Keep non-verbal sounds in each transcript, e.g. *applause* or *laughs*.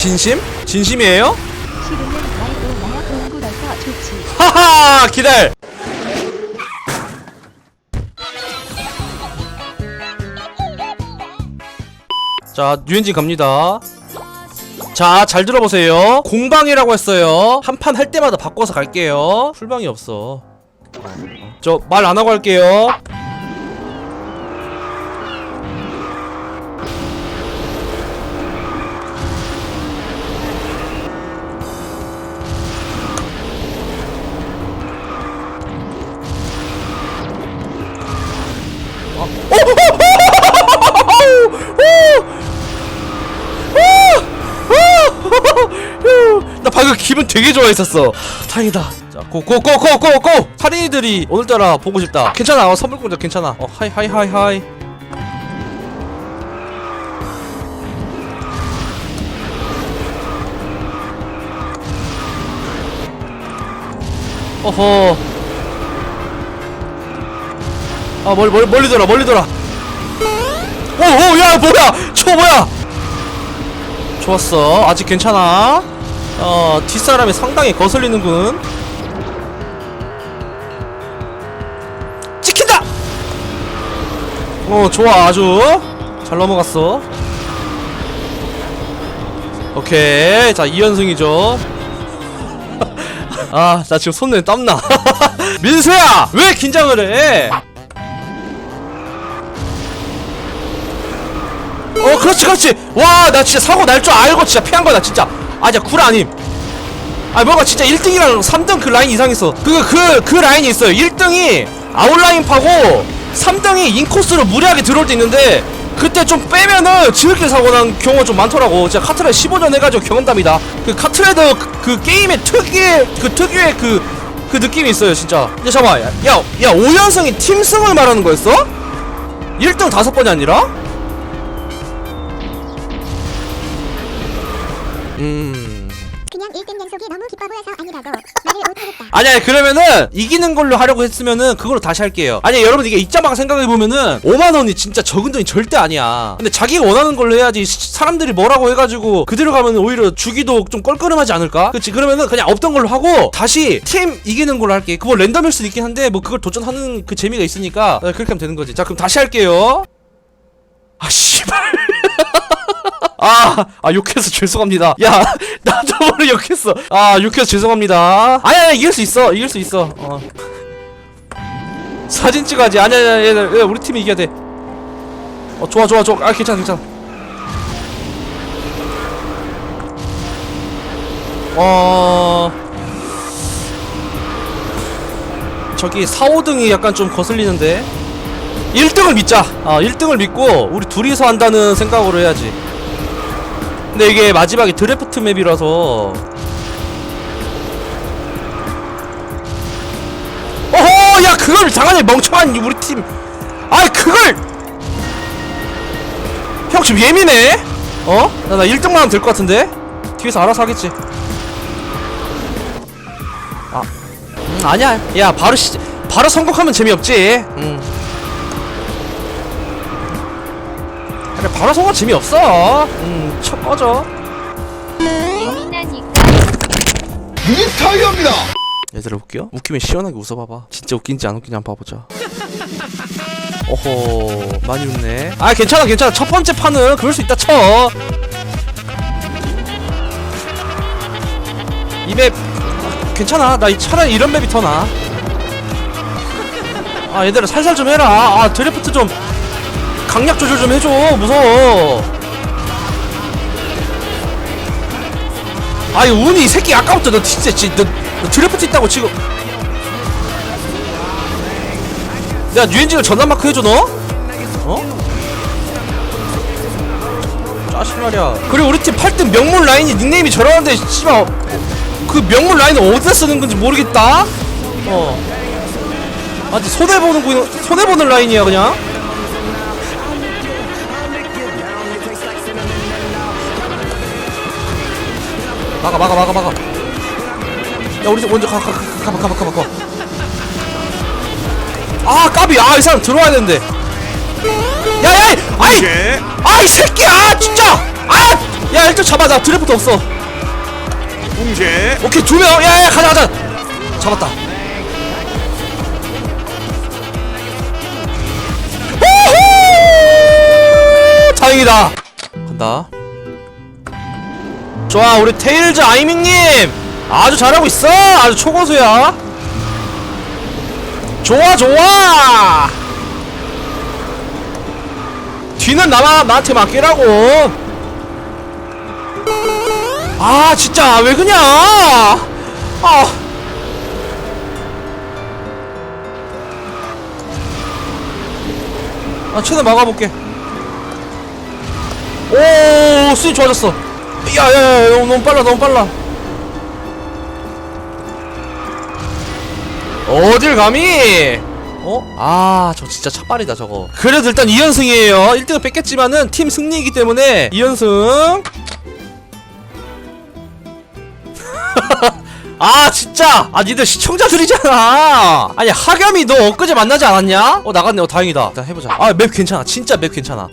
진심? 진심이에요? 좋지. 하하 기다려. 자 유엔진 갑니다. 자 잘 들어보세요. 공방이라고 했어요. 한 판 할 때마다 바꿔서 갈게요. 풀방이 없어. 저 말 안 하고 할게요 기분 되게 좋아했었어. 다행이다. 자 고고고고고고! 살인이들이 오늘따라 보고 싶다. 괜찮아. 어, 선물 공작 괜찮아. 어 하이 하이 하이 하이. 어허. 아 멀리 멀리 멀리 돌아 멀리 돌아. 오오야 뭐야? 저 뭐야? 좋았어. 아직 괜찮아 어 뒷사람이 상당히 거슬리는군. 찍힌다! 어 좋아 아주. 잘 넘어갔어. 오케이 자 2연승이죠. *laughs* 아 나 지금 손에 땀나. *laughs* 민수야 왜 긴장을 해? 어 그렇지 그렇지. 와 나 진짜 사고 날 줄 알고 진짜 피한 거다 진짜 아 진짜 굴 아님 아 뭔가 진짜 1등이랑 3등 그 라인 이상했어. 그그그 라인이 있어요. 1등이 아웃라인 파고 3등이 인코스로 무리하게 들어올 때 있는데 그때 좀 빼면은 지을게 사고 난 경우가 좀 많더라고. 진짜 카트레 15년 해가지고 경험담이다. 그 카트레드 그, 그 게임의 특유의 그 특유의 그 그 느낌이 있어요 진짜. 근데 잠깐만 야야 야, 5연승이 팀승을 말하는 거였어? 1등 다섯 번이 아니라? 음. 그냥 1등 연속이 너무 기뻐 보여서 아니라고 말을 못하겠다. 아니 아니 그러면은 이기는 걸로 하려고 했으면은 그걸로 다시 할게요. 아니 여러분 이게 입자마가 생각해보면은 5만원이 진짜 적은 돈이 절대 아니야. 근데 자기가 원하는 걸로 해야지 시- 사람들이 뭐라고 해가지고 그대로 가면 오히려 주기도 좀 껄끄름하지 않을까? 그치? 그러면은 그냥 없던 걸로 하고 다시 팀 이기는 걸로 할게. 그거 랜덤일 수도 있긴 한데 뭐 그걸 도전하는 그 재미가 있으니까. 네, 그렇게 하면 되는 거지. 자 그럼 다시 할게요. 아 씨발 *laughs* 아, 아 욕해서 *laughs* 죄송합니다. 야, *laughs* 나 저번에 욕했어. 아, 욕해서 죄송합니다. 아니, 아니, 이길 수 있어. 이길 수 있어. 어. 사진 찍어야지. 아니, 아니, 아니, 얘들, 우리 팀이 이겨야 돼. 어, 좋아, 좋아, 좋아. 아, 괜찮아, 괜찮아. 어. 저기 4, 5등이 약간 좀 거슬리는데 1등을 믿자 어 1등을 믿고 우리 둘이서 한다는 생각으로 해야지 근데 이게 마지막에 드래프트 맵이라서. 어허 야 그걸 장안에 멍청한 우리 팀. 아이 그걸! 형 지금 예민해? 어? 나, 나 1등만 하면 될 것 같은데? 뒤에서 알아서 하겠지. 아 음, 아니야. 야 바로 시 바로 성공하면 재미없지. 음. 바로 성공 재미없어. 음, 쳐 꺼져. 예민하니까 리타이어입니다. 얘들아 웃겨? 웃기면 시원하게 웃어봐봐. 진짜 웃긴지 안 웃긴지 한번 봐보자. 어허 많이 웃네. 아 괜찮아 괜찮아. 첫 번째 판은 그럴 수 있다 쳐. 이 맵 괜찮아. 나 이- 차라리 이런 맵이 더 나아. 아 얘들아 살살 좀 해라. 아 드래프트 좀 강약 조절 좀 해줘. 무서워. 아이 운이 이 새끼 아까부터 너 진짜 지- 너, 너 드래프트 있다고 지금. 내가 유엔진을 전담 마크 해줘 너? 어? 짜식 말이야. 그리고 우리 팀 8등 명문 라인이 닉네임이 저러는데 씨발 그 명문 라인을 어디다 쓰는 건지 모르겠다? 어. 아직 손해보는 거 손해보는 라인이야 그냥 막아 막아 막아 막아. 야 우리 먼저 가 가가가가가 가. 아 까비. 아 이 사람 들어와야 되는데. 야야 아이 아이 새끼야 진짜. 아야 일단 잡아 나 드래프트 없어. 붕괴 오케이 두명. 야야 가자 가자. 잡았다! 다행이다. 간다 좋아 우리 테일즈 아이밍님! 아주 잘하고 있어! 아주 초고수야! 좋아 좋아! 뒤는 나만 나한테 맡기라고! 아 진짜 왜 그냐? 아. 아, 최대 막아볼게. 오, 스윙 좋아졌어. 야, 야, 야, 야, 너무 빨라, 너무 빨라. 어딜 감히? 어? 아, 저 진짜 차빨이다, 저거. 그래도 일단 2연승이에요. 1등을 뺏겼지만은 팀 승리이기 때문에 2연승. *laughs* 아 진짜 아 니들 시청자들이잖아 아니 하겸이 너 엊그제 만나지 않았냐? 어 나갔네 어 다행이다 일단 해보자 아 맵 괜찮아 진짜 맵 괜찮아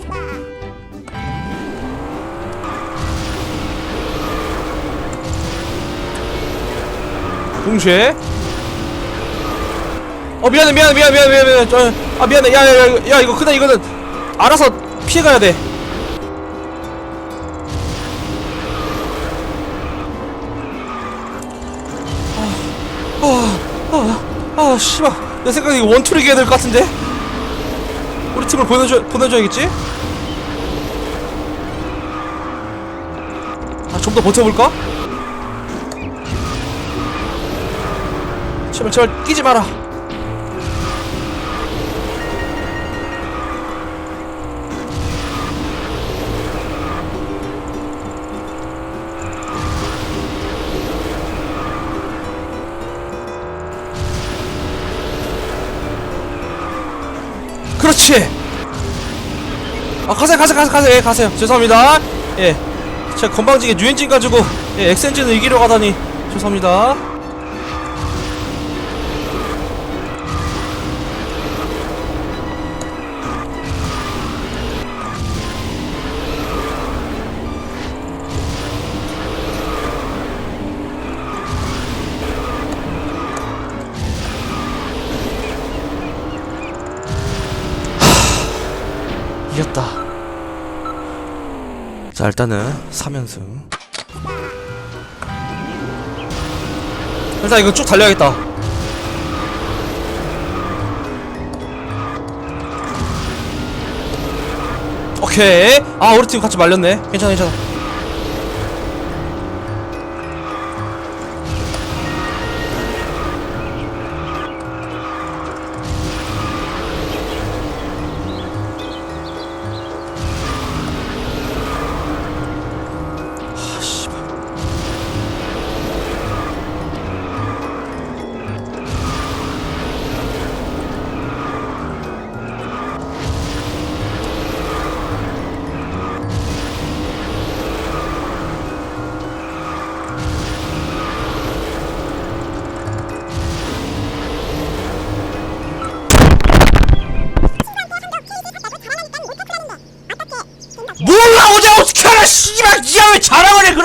동시에 어 미안해 미안해 미안해 미안해 미안해 저, 아 미안해 야야야 야, 이거 그냥 이거는 알아서 피해가야 돼 아, 아, 아, 씨발. 내 생각에 원투를 이겨야 될 것 같은데? 우리 팀을 보내줘, 보내줘야겠지? 아, 좀 더 버텨볼까? 제발, 제발, 끼지 마라. 그렇지. 아 가세요 가세요 가세요 가세요. 예, 가세요. 죄송합니다. 예. 제가 건방지게 뉴엔진 가지고 예 엑센진을 이기려 가다니 죄송합니다 자 일단은 3연승. 일단 이거 쭉 달려야겠다. 오케이. 아 우리 팀 같이 말렸네. 괜찮아 괜찮아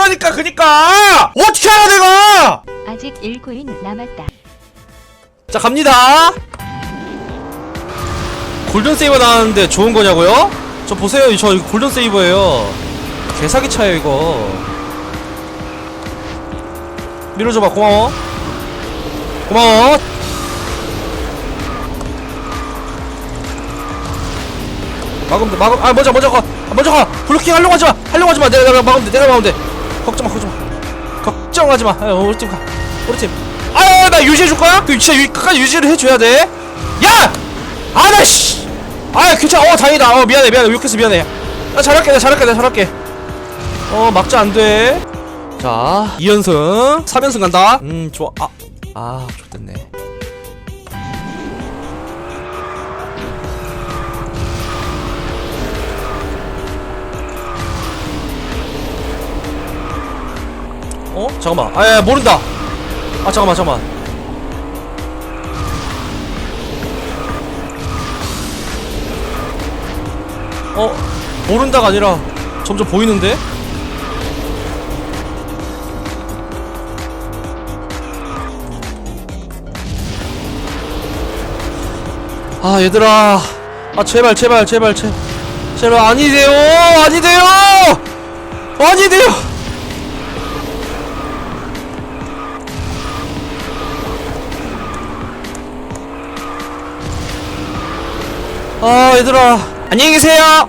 그러니까 그니까! 어떻게 알아 내가! 아직 1코인 남았다. 자 갑니다. 골든 세이버 나왔는데 좋은 거냐고요? 저 보세요. 저 이거 골든 세이버예요. 개사기 차요 이거. 밀어줘봐 고마워. 고마워. 막으면 돼 막음 아 먼저 먼저 가. 아, 먼저 가. 블로킹 하려고 하지마. 하려고 하지마. 내가 내가 막으면 돼 내가 막으면 돼 걱정 마 걱정 마. 걱정하지마. 아, 우리 팀 가. 우리 팀. 아유 나 유지해 줄 거야? 그 진짜 유, 끝까지 유지를 해줘야 돼. 야! 아 나 씨! 아 괜찮아. 어 다행이다. 어 미안해 미안해. 욕해서 미안해. 나 잘할게 나 잘할게 나 잘할게. 어 막자 안 돼. 자 2연승. 3연승 간다. 음 좋아. 아 아 좋됐네 어? 잠깐만. 아야 모른다. 아 잠깐만 잠깐만. 어? 모른다가 아니라 점점 보이는데? 아 얘들아. 아 제발 제발 제발 제, 제발. 아니세요! 아니세요! 아니세요! 아 얘들아. 안녕히 계세요.